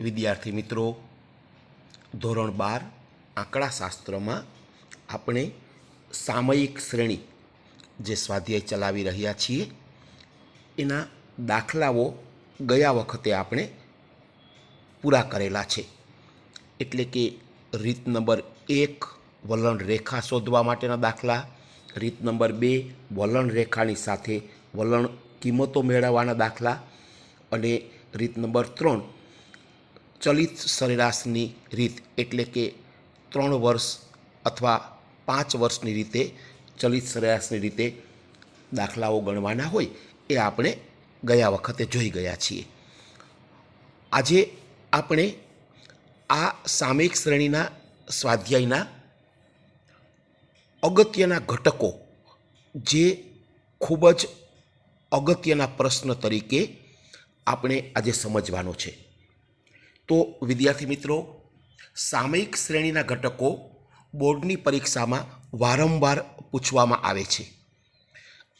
વિદ્યાર્થી મિત્રો, ધોરણ બાર, આંકડાશાસ્ત્રમાં આપણે સામયિક શ્રેણી જે સ્વાધ્યાય ચલાવી રહ્યા છીએ, એના દાખલાઓ ગયા વખતે આપણે પૂરા કરેલા છે. એટલે કે રીત નંબર એક, વલણ રેખા શોધવા માટેના દાખલા, રીત નંબર બે, વલણ રેખાની સાથે વલણ કિંમતો મેળવવાના દાખલા અને રીત નંબર ત્રણ ચલિત સરેરાશની રીત એટલે કે ત્રણ વર્ષ અથવા પાંચ વર્ષની રીતે ચલિત સરેરાશની રીતે દાખલાઓ ગણવાના હોય એ આપણે ગયા વખતે જોઈ ગયા છીએ. આજે આપણે આ સામયિક શ્રેણીના સ્વાધ્યાયના અગત્યના ઘટકો જે ખૂબ જ અગત્યના પ્રશ્ન તરીકે આપણે આજે સમજવાનો છે. તો વિદ્યાર્થી મિત્રો, સામયિક શ્રેણીના ઘટકો બોર્ડની પરીક્ષામાં વારંવાર પૂછવામાં આવે છે.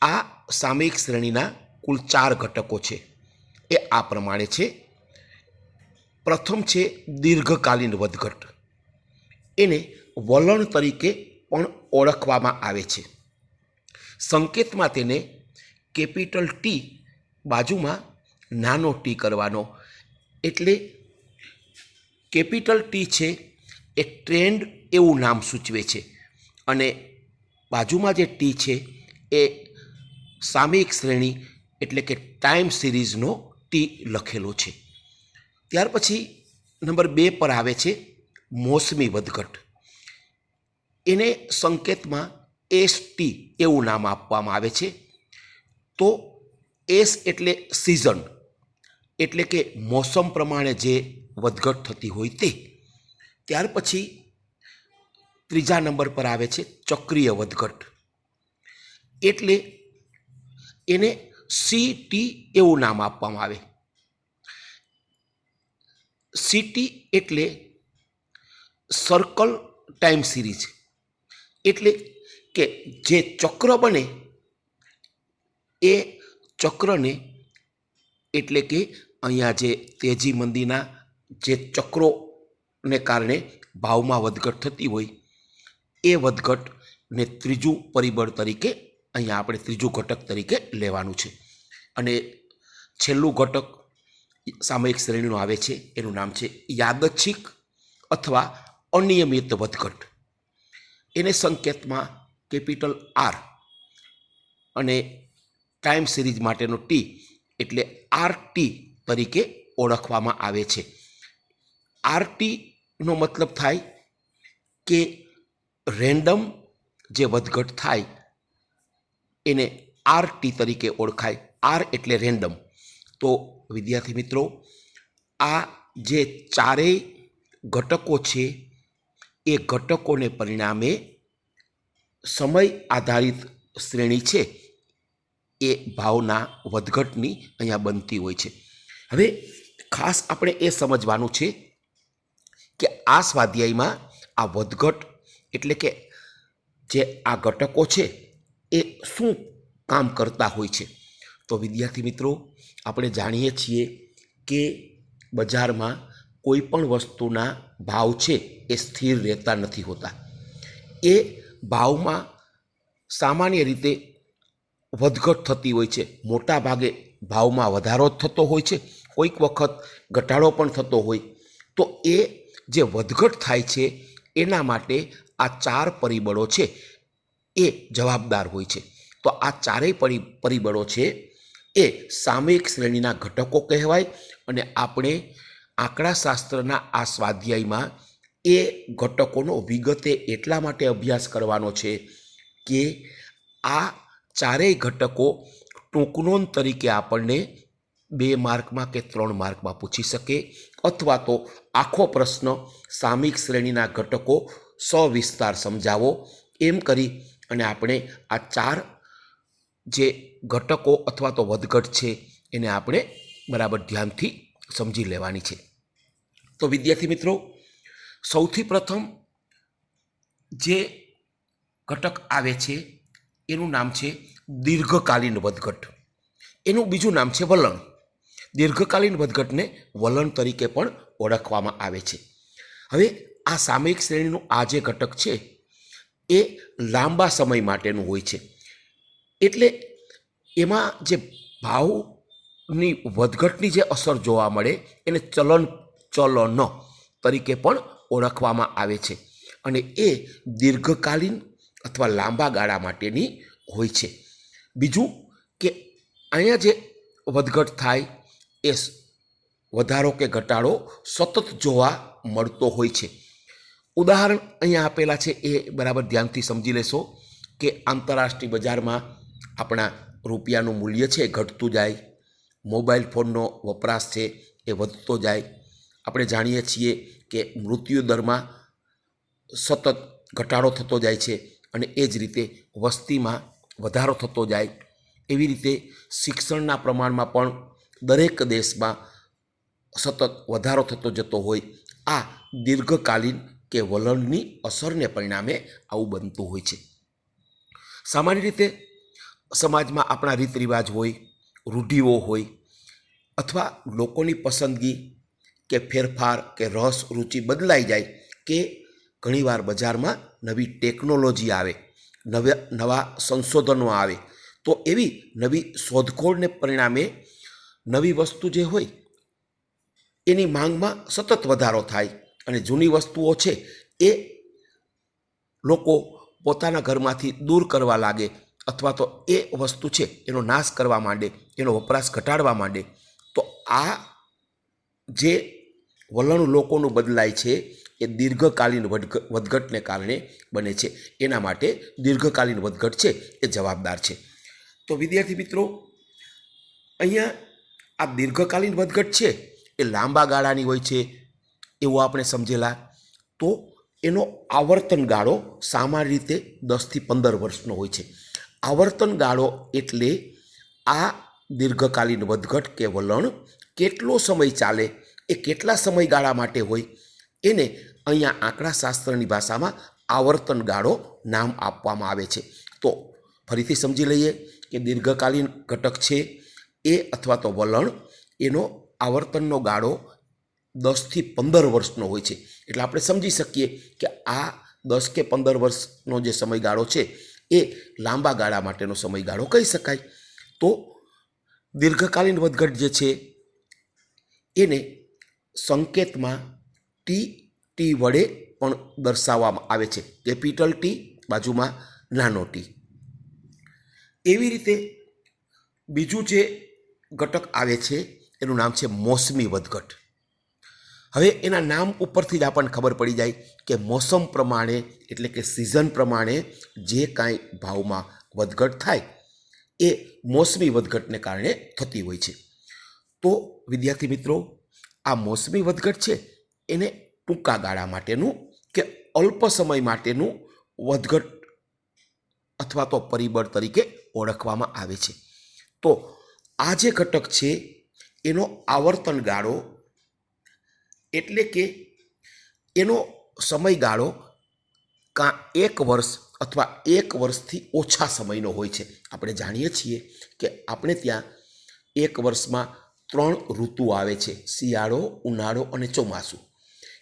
આ સામયિક શ્રેણીના કુલ ચાર ઘટકો છે. એ આ પ્રમાણે છે. પ્રથમ છે દીર્ઘકાલીન વધઘટ. એને વલણ તરીકે પણ ઓળખવામાં આવે છે. સંકેતમાં તેને કેપિટલ ટી બાજુમાં નાનો ટી કરવાનો, એટલે કેપિટલ ટી છે, એ ટ્રેન્ડ એવું નામ સૂચવે છે. અને બાજુમાં જે ટી છે, એ સામયિક શ્રેણી એટલે કે ટાઈમ સિરીઝનો ટી લખેલો છે. ત્યાર પછી નંબર બે પર આવે છે, મોસમી વધઘટ. એને સંકેતમાં એસ ટી એવું નામ આપવામાં આવે છે. તો એસ એટલે સિઝન, એટલે કે મોસમ પ્રમાણે જે વધઘટ થતી હોય તે. ત્યાર પછી ત્રીજા નંબર પર આવે છે ચક્રીય વધઘટ. એટલે એને સી ટી એવું નામ આપવામાં આવે. સીટી એટલે સર્કલ ટાઈમ સિરીઝ એટલે કે જે ચક્ર બને એ ચક્રને એટલે કે અહીંયા જે તેજી મંદીના જે ચક્રોને કારણે ભાવમાં વધઘટ થતી હોય, એ વધઘટને ત્રીજું પરિબળ તરીકે અહીંયા આપણે ત્રીજું ઘટક તરીકે લેવાનું છે. અને છેલ્લું ઘટક સામયિક શ્રેણીનું આવે છે, એનું નામ છે યાદચ્છિક અથવા અનિયમિત વધઘટ. એને સંકેતમાં કેપિટલ આર અને ટાઈમ સિરીઝ માટેનો ટી એટલે આર ટી તરીકે ઓળખવામાં આવે છે. આર ટીનો મતલબ થાય કે રેન્ડમ જે વધઘટ થાય એને આરટી તરીકે ઓળખાય. આર એટલે રેન્ડમ. તો વિદ્યાર્થી મિત્રો, આ જે ચારેય ઘટકો છે, એ ઘટકોને પરિણામે સમય આધારિત શ્રેણી છે, એ ભાવના વધઘટની અહીંયા બનતી હોય છે. હવે ખાસ આપણે એ સમજવાનું છે કે આ સ્વાધ્યાયમાં આ વધઘટ એટલે કે જે આ ઘટકો છે એ શું કામ કરતા હોય છે? તો વિદ્યાર્થી મિત્રો, આપણે જાણીએ છીએ કે બજારમાં કોઈ પણ વસ્તુના ભાવ છે એ સ્થિર રહેતા નથી હોતા. એ ભાવમાં સામાન્ય રીતે વધઘટ થતી હોય છે. મોટા ભાગે ભાવમાં વધારો થતો હોય છે. કોઈક વખત ઘટાડો પણ થતો હોય. તો એ જે વધઘટ થાય છે, એના માટે આ ચાર પરિબળો છે, એ જવાબદાર હોય છે. તો આ ચારેય પરિ, પરિબળો છે, એ સામયિક શ્રેણીના ઘટકો કહેવાય અને આપણે આંકડાશાસ્ત્રના આ સ્વાધ્યાયમાં એ ઘટકોનો વિગતે એટલા માટે અભ્યાસ કરવાનો છે કે આ ચારેય ઘટકો ટૂંકનોન તરીકે આપણને બે માર્કમાં કે ત્રણ માર્કમાં પૂછી શકે અથવા તો આખો પ્રશ્ન સામિક શ્રેણીના ઘટકો સવિસ્તાર સમજાવો. એમ કરી અને આપણે આ ચાર જે ઘટકો અથવા તો વધઘટ છે એને આપણે બરાબર ધ્યાનથી સમજી લેવાની છે. તો વિદ્યાર્થી મિત્રો, સૌથી પ્રથમ જે ઘટક આવે છે એનું નામ છે દીર્ઘકાલીન વધઘટ. એનું બીજું નામ છે વલણ. દીર્ઘકાલીન વધઘટને વલણ તરીકે પણ ઓળખવામાં આવે છે. હવે આ સામયિક શ્રેણીનું આ જે ઘટક છે, એ લાંબા સમય માટેનું હોય છે. એટલે એમાં જે ભાવની વધઘટની જે અસર જોવા મળે, એને ચલન ચલન તરીકે પણ ઓળખવામાં આવે છે અને એ દીર્ઘકાલીન અથવા લાંબા ગાળા માટેની હોય છે. બીજું કે અહીંયા જે વધઘટ થાય એ વધારો કે ઘટાડો સતત જોવા મળતો હોય છે. ઉદાહરણ અહીંયા આપેલા છે એ બરાબર ધ્યાનથી સમજી લેશો કે આંતરરાષ્ટ્રીય બજારમાં આપણા રૂપિયાનું મૂલ્ય છે ઘટતું જાય, મોબાઈલ ફોનનો વપરાશ છે એ વધતો જાય. આપણે જાણીએ છીએ કે મૃત્યુ દરમાં સતત ઘટાડો થતો જાય છે અને એ જ રીતે વસ્તીમાં વધારો થતો જાય. એવી રીતે શિક્ષણના પ્રમાણમાં પણ દરેક દેશમાં સતત વધારો થતો જતો હોય, આ દીર્ઘકાલીન કે વલણની અસરને પરિણામે આવું બનતું હોય છે. સામાન્ય રીતે સમાજમાં આપણા રીત રિવાજ હોય, રૂઢિઓ હોય અથવા લોકોની પસંદગી કે ફેરફાર કે રસ, રુચિ બદલાઈ જાય કે ઘણીવાર બજારમાં નવી ટેકનોલોજી આવે નવા નવા સંશોધનો આવે, તો એવી નવી શોધખોળને પરિણામે નવી વસ્તુ જે હોય, એની માંગમાં સતત વધારો થાય અને જૂની વસ્તુઓ છે, એ લોકો પોતાના ઘરમાંથી દૂર કરવા લાગે અથવા તો એ વસ્તુ છે, એનો નાશ કરવા માંડે, એનો વપરાશ ઘટાડવા માંડે, તો આ જે વલણ લોકોનું બદલાય છે, એ દીર્ઘકાલીન વધઘ વધઘટને કારણે બને છે. એના માટે દીર્ઘકાલીન વધઘટ છે, એ જવાબદાર છે. તો વિદ્યાર્થી મિત્રો, અહીંયા આ દીર્ઘકાલીન વધઘટ છે, એ લાંબા ગાળાની હોય છે, એવું આપણે સમજેલા. તો એનો આવર્તન ગાળો સામાન્ય રીતે દસથી પંદર વર્ષનો હોય છે. આવર્તન ગાળો એટલે આ દીર્ઘકાલીન વધઘટ કે વલણ કેટલો સમય ચાલે, એ કેટલા સમયગાળા માટે હોય, એને અહીંયા આંકડાશાસ્ત્રની ભાષામાં આવર્તન ગાળો નામ આપવામાં આવે છે. તો ફરીથી સમજી લઈએ કે દીર્ઘકાલીન ઘટક છે એ અથવા તો વલણ એનો આવર્તનનો ગાળો દસથી પંદર વર્ષનો હોય છે. એટલે આપણે સમજી શકીએ કે આ દસ કે પંદર વર્ષનો જે સમયગાળો છે એ લાંબા ગાળા માટેનો સમયગાળો કહી શકાય. તો દીર્ઘકાલીન વધઘટ જે છે એને સંકેતમાં ટી ટી વડે પણ દર્શાવવામાં આવે છે. કેપિટલ ટી બાજુમાં નાનો ટી એવી રીતે બીજું જે ઘટક આવે છે, એનું નામ છે મોસમી વધઘટ. હવે એના નામ ઉપરથી જ આપણને ખબર પડી જાય કે મોસમ પ્રમાણે, એટલે કે સિઝન પ્રમાણે જે કાંઈ ભાવમાં વધઘટ થાય, એ મોસમી વધઘટને કારણે થતી હોય છે. તો વિદ્યાર્થી મિત્રો, આ મોસમી વધઘટ છે, એને ટૂંકા ગાળા માટેનું કે અલ્પ સમય માટેનું વધઘટ અથવા તો પરિબળ તરીકે ઓળખવામાં આવે છે. તો આ જે ઘટક છે, એનો આવર્તન ગાળો એટલે કે એનો સમયગાળો કાં એક વર્ષ અથવા એક વર્ષથી ઓછા સમયનો હોય છે. આપણે જાણીએ છીએ કે આપણે ત્યાં એક વર્ષમાં ત્રણ ઋતુ આવે છે, શિયાળો, ઉનાળો અને ચોમાસું.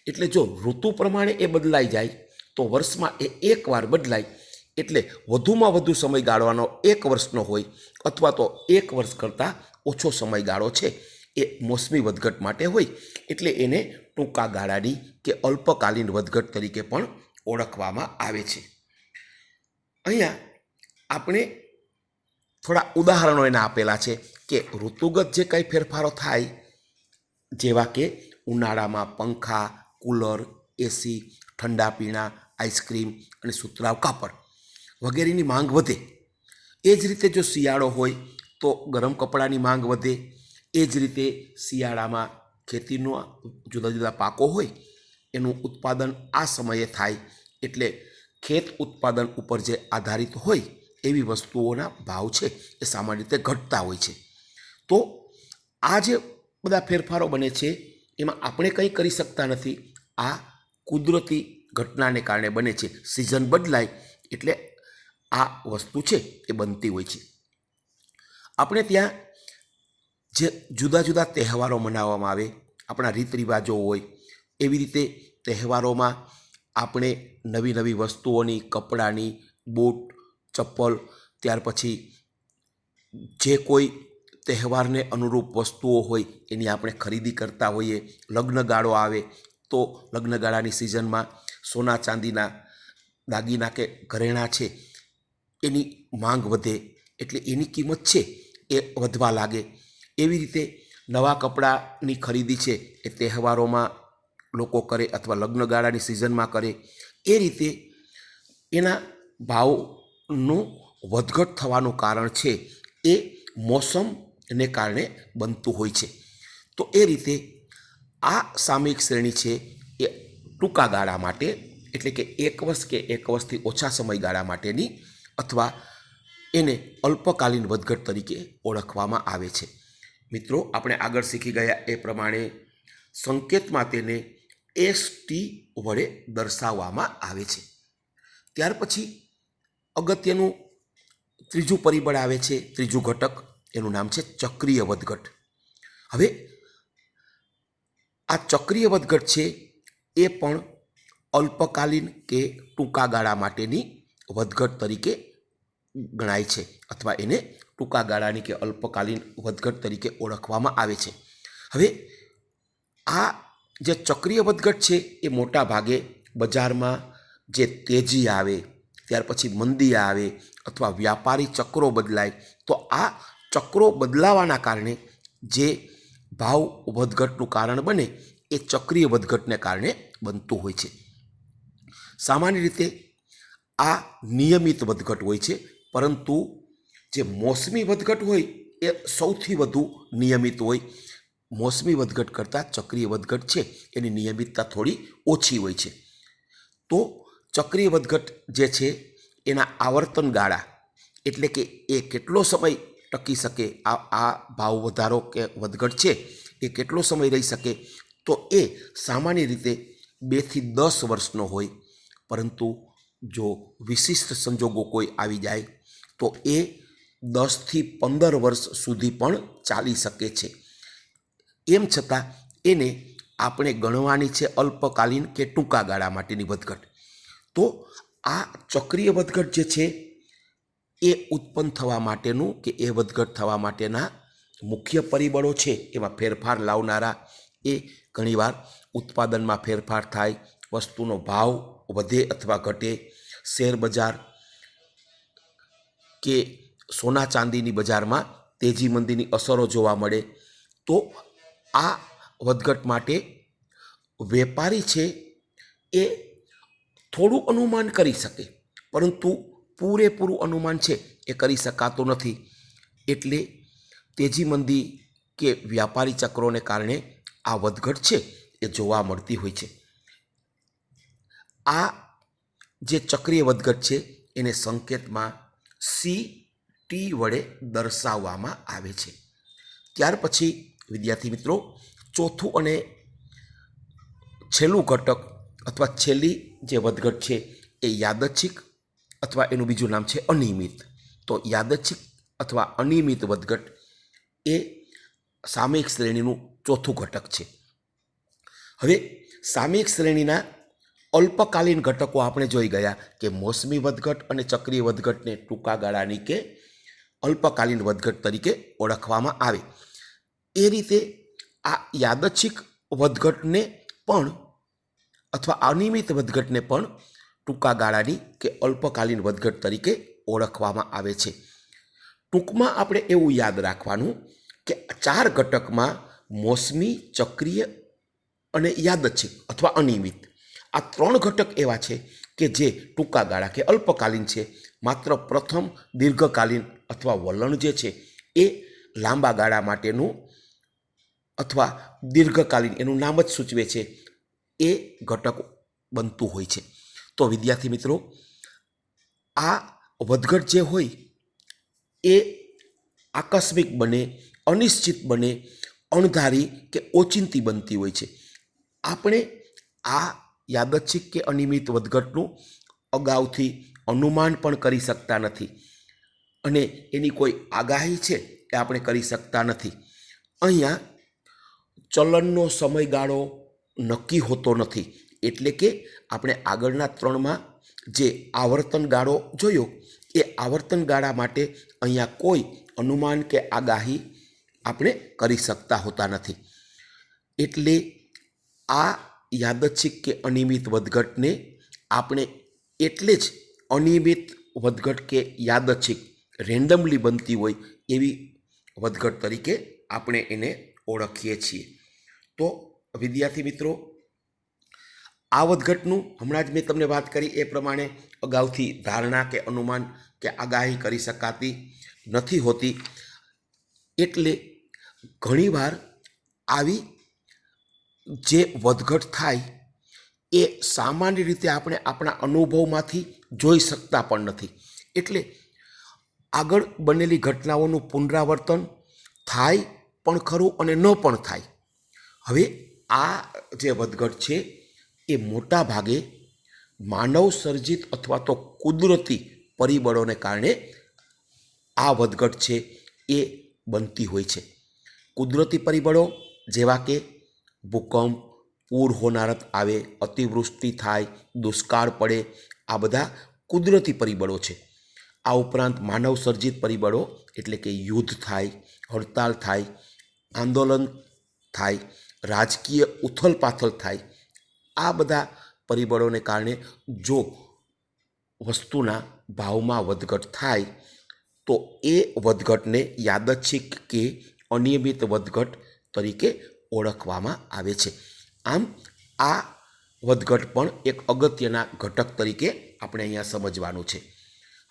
એટલે જો ઋતુ પ્રમાણે એ બદલાઈ જાય, તો વર્ષમાં એ એકવાર બદલાય એટલે વધુમાં વધુ સમય ગાળવાનો એક વર્ષનો હોય અથવા તો એક વર્ષ કરતાં ઓછો સમયગાળો છે, એ મોસમી વધઘટ માટે હોય. એટલે એને ટૂંકા ગાળાની કે અલ્પકાલીન વધઘટ તરીકે પણ ઓળખવામાં આવે છે. અહીંયા આપણે થોડા ઉદાહરણો એના આપેલા છે કે ઋતુગત જે કંઈ ફેરફારો થાય, જેવા કે ઉનાળામાં પંખા, કુલર, એસી, ઠંડા પીણા, આઈસ્ક્રીમ અને સુતરાવ કાપડ વગેરેની માંગ વધે. એ જ રીતે જો શિયાળો હોય તો ગરમ કપડાની માંગ વધે. એ જ રીતે શિયાળામાં ખેતીનો જુદા જુદા પાકો હોય, એનું ઉત્પાદન આ સમયે થાય. એટલે ખેત ઉત્પાદન ઉપર જે આધારિત હોય એવી વસ્તુઓના ભાવ છે એ સામાન્ય રીતે ઘટતા હોય છે. તો આ જે બધા ફેરફારો બને છે, એમાં આપણે કંઈ કરી શકતા નથી. આ કુદરતી ઘટનાને કારણે બને છે. સિઝન બદલાય એટલે આ વસ્તુ છે, એ બનતી હોય છે. આપણે ત્યાં જે જુદા જુદા તહેવારો મનાવવામાં આવે, આપણા રીત રિવાજો હોય, એવી રીતે તહેવારોમાં આપણે નવી નવી વસ્તુઓની, કપડાની, બૂટ, ચપ્પલ, ત્યાર પછી જે કોઈ તહેવારને અનુરૂપ વસ્તુઓ હોય, એની આપણે ખરીદી કરતા હોઈએ, લગ્નગાળો આવે, તો લગ્નગાળાની સિઝનમાં સોના ચાંદીના દાગીના કે ઘરેણાં છે એની માંગ વધે એટલે એની કિંમત છે એ વધવા લાગે. એવી રીતે નવા કપડાની ખરીદી છે એ તહેવારોમાં લોકો કરે અથવા લગ્નગાળાની સિઝનમાં કરે, એ રીતે એના ભાવનું વધઘટ થવાનું કારણ છે એ મોસમને કારણે બનતું હોય છે. તો એ રીતે આ સામયિક શ્રેણી છે એ ટૂંકા ગાળા માટે, એટલે કે એક વર્ષ કે એક વર્ષથી ઓછા સમયગાળા માટેની અથવા એને અલ્પકાલીન વધઘટ તરીકે ઓળખવામાં આવે છે. મિત્રો, આપણે આગળ શીખી ગયા એ પ્રમાણે સંકેતમાં તેને એસ ટી વડે દર્શાવવામાં આવે છે. ત્યાર પછી અગત્યનું ત્રીજું પરિબળ આવે છે, ત્રીજું ઘટક. એનું નામ છે ચક્રીય વધઘટ. હવે આ ચક્રીય વધઘટ છે એ પણ અલ્પકાલીન કે ટૂંકા ગાળા માટેની વધઘટ તરીકે ગણાય છે અથવા એને ટૂંકા ગાળાની કે અલ્પકાલીન વધઘટ તરીકે ઓળખવામાં આવે છે. હવે આ જે ચક્રીય વધઘટ છે એ મોટા ભાગે બજારમાં જે તેજી આવે, ત્યાર પછી મંદી આવે અથવા વ્યાપારી ચક્રો બદલાય, તો આ ચક્રો બદલાવાના કારણે જે ભાવ વધઘટનું કારણ બને એ ચક્રીય વધઘટને કારણે બનતું હોય છે. સામાન્ય રીતે આ નિયમિત વધઘટ હોય છે, પરંતુ જે મોસમી વધઘટ હોય એ સૌથી વધુ નિયમિત હોય. મોસમી વધઘટ કરતાં ચક્રીય વધઘટ છે, એની નિયમિતતા થોડી ઓછી હોય છે. તો ચક્રીય વધઘટ જે છે, એના આવર્તન ગાળા, એટલે કે એ કેટલો સમય ટકી શકે, આ આ ભાવ વધારો કે વધઘટ છે, એ કેટલો સમય રહી શકે, તો એ સામાન્ય રીતે બેથી દસ વર્ષનો હોય. પરંતુ જો વિશિષ્ટ સંજોગો કોઈ આવી જાય, તો એ દસથી પંદર વર્ષ સુધી પણ ચાલી શકે છે. એમ છતાં એને આપણે ગણવાની છે અલ્પકાલીન કે ટૂંકા ગાળા માટેની વધઘટ. તો આ ચક્રીય વધઘટ જે છે, એ ઉત્પન્ન થવા માટેનું કે એ વધઘટ થવા માટેના મુખ્ય પરિબળો છે, એમાં ફેરફાર લાવનારા એ ઘણીવાર ઉત્પાદનમાં ફેરફાર થાય, વસ્તુનો ભાવ વધે અથવા ઘટે શેર બજાર કે સોના ચાંદીની બજારમાં તેજી મંદીની અસરો જોવા મળે, તો આ વધઘટ માટે વેપારી છે એ થોડું અનુમાન કરી શકે, પરંતુ પૂરેપૂરું અનુમાન છે એ કરી શકાતું નથી. એટલે તેજી મંદી કે વ્યાપારી ચક્રોને કારણે આ વધઘટ છે એ જોવા મળતી હોય છે. આ જે ચક્રીય વધઘટ છે, એને સંકેતમાં સી ટી વડે દર્શાવવામાં આવે છે. ત્યાર પછી, વિદ્યાર્થી મિત્રો, ચોથું અને છેલ્લું ઘટક અથવા છેલ્લી જે વધઘટ છે, એ યાદચ્છિક અથવા એનું બીજું નામ છે અનિયમિત. તો યાદચ્છિક અથવા અનિયમિત વધઘટ એ સામયિક શ્રેણીનું ચોથું ઘટક છે. હવે, સામયિક શ્રેણીના અલ્પકાલીન ઘટકો આપણે જોઈ ગયા કે મોસમી વધઘટ અને ચક્રીય વધઘટને ટૂંકા ગાળાની કે અલ્પકાલીન વધઘટ તરીકે ઓળખવામાં આવે. એ રીતે આ યાદચ્છિક વધઘટને પણ અથવા અનિયમિત વધઘટને પણ ટૂંકા ગાળાની કે અલ્પકાલીન વધઘટ તરીકે ઓળખવામાં આવે છે. ટૂંકમાં આપણે એવું યાદ રાખવાનું કે ચાર ઘટકમાં મોસમી, ચક્રીય અને યાદચ્છિક અથવા અનિયમિત આ ત્રણ ઘટક એવા છે કે જે ટૂંકા ગાળા કે અલ્પકાલીન છે. માત્ર પ્રથમ દીર્ઘકાલીન અથવા વલણ જે છે એ લાંબા ગાળા માટેનું અથવા દીર્ઘકાલીન એનું નામ જ સૂચવે છે. એ ઘટક બનતું હોય છે. તો વિદ્યાર્થી મિત્રો, આ વધઘટ જે હોય એ આકસ્મિક બને, અનિશ્ચિત બને, અણધારી કે ઓચિંતી બનતી હોય છે. આપણે આ યાદચ્છિક કે અનિયમિત વધઘટનું અગાઉથી અનુમાન પણ કરી શકતા નથી. અને એની કોઈ આગાહી છે એ આપણે કરી શકતા નથી. અહીંયા ચલણનો સમયગાળો નક્કી હોતો નથી. એટલે કે આપણે આગળના ત્રણમાં જે આવર્તન ગાળો જોયો, એ આવર્તન ગાળા માટે અહીંયા કોઈ અનુમાન કે આગાહી આપણે કરી શકતા હોતા નથી. એટલે આ યાદચ્છિક કે અનિયમિત વધઘટને આપણે એટલે જ અનિયમિત વધઘટ કે યાદચ્છિક રેન્ડમલી બનતી હોય એવી વધઘટ તરીકે આપણે એને ઓળખીએ છીએ. તો વિદ્યાર્થી મિત્રો, આ વધઘટનું હમણાં જ મેં તમને વાત કરી એ પ્રમાણે અગાઉથી ધારણા કે અનુમાન કે આગાહી કરી શકાતી નથી હોતી. એટલે ઘણીવાર આવી જે વધઘટ થાય, એ સામાન્ય રીતે આપણે આપણા અનુભવમાંથી જોઈ શકતા પણ નથી. એટલે આગળ બનેલી ઘટનાઓનું પુનરાવર્તન થાય પણ ખરું અને ન પણ થાય. હવે આ જે વધઘટ છે, એ મોટા ભાગે માનવ સર્જિત અથવા તો કુદરતી પરિબળોને કારણે આ વધઘટ છે, એ બનતી હોય છે. કુદરતી પરિબળો જેવા કે ભૂકંપ, પૂર હોનારત આવે, અતિવૃષ્ટિ થાય, દુષ્કાળ પડે, આ બધા કુદરતી પરિબળો છે. આ ઉપરાંત માનવ સર્જિત પરિબળો એટલે કે યુદ્ધ થાય હડતાલ થાય, આંદોલન થાય, રાજકીય ઉથલપાથલ થાય, આ બધા પરિબળોને કારણે જો વસ્તુના ભાવમાં વધઘટ થાય, તો એ વધઘટને યાદચ્છિક કે અનિયમિત વધઘટ તરીકે ઓળખવામાં આવે છે. આમ, આ વધઘટ પણ એક અગત્યના ઘટક તરીકે આપણે અહીંયા સમજવાનું છે.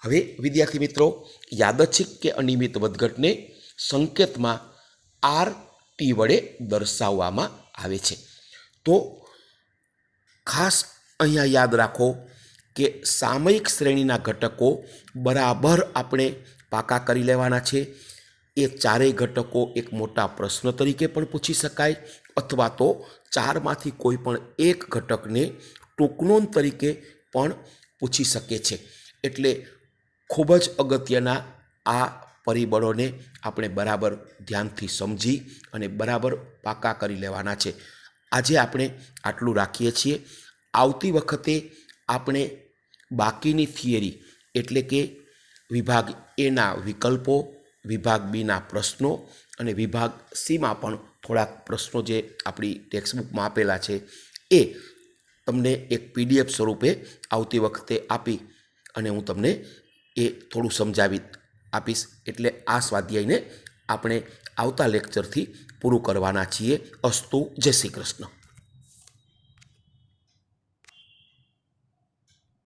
હવે, વિદ્યાર્થી મિત્રો યાદચ્છિક કે અનિયમિત વધઘટને સંકેતમાં આર ટી વડે દર્શાવવામાં આવે છે. તો, ખાસ અહીંયા યાદ રાખો કે સામયિક શ્રેણીના ઘટકો બરાબર આપણે પાકા કરી લેવાના છે. એ ચારેય ઘટકો એક મોટા પ્રશ્ન તરીકે પણ પૂછી શકાય અથવા તો ચારમાંથી કોઈ પણ એક ઘટકને ટૂંકનોન તરીકે પણ પૂછી શકે છે. એટલે ખૂબ જ અગત્યના આ પરિબળોને આપણે બરાબર ધ્યાનથી સમજી અને બરાબર પાકા કરી લેવાના છે. આજે આપણે આટલું રાખીએ છીએ. આવતી વખતે આપણે બાકીની થિયરી એટલે કે વિભાગ એના વિકલ્પો વિભાગ બીના પ્રશ્નો અને વિભાગ સીમાં પણ થોડાક પ્રશ્નો જે આપણી ટેક્સ્ટબુકમાં આપેલા છે એ તમને એક પીડીએફ સ્વરૂપે આવતી વખતે આપી અને હું તમને એ થોડું સમજાવી આપીશ. એટલે આ સ્વાધ્યાયને આપણે આવતા લેક્ચરથી પૂરું કરવાના છીએ. અસ્તુ જય શ્રી કૃષ્ણ.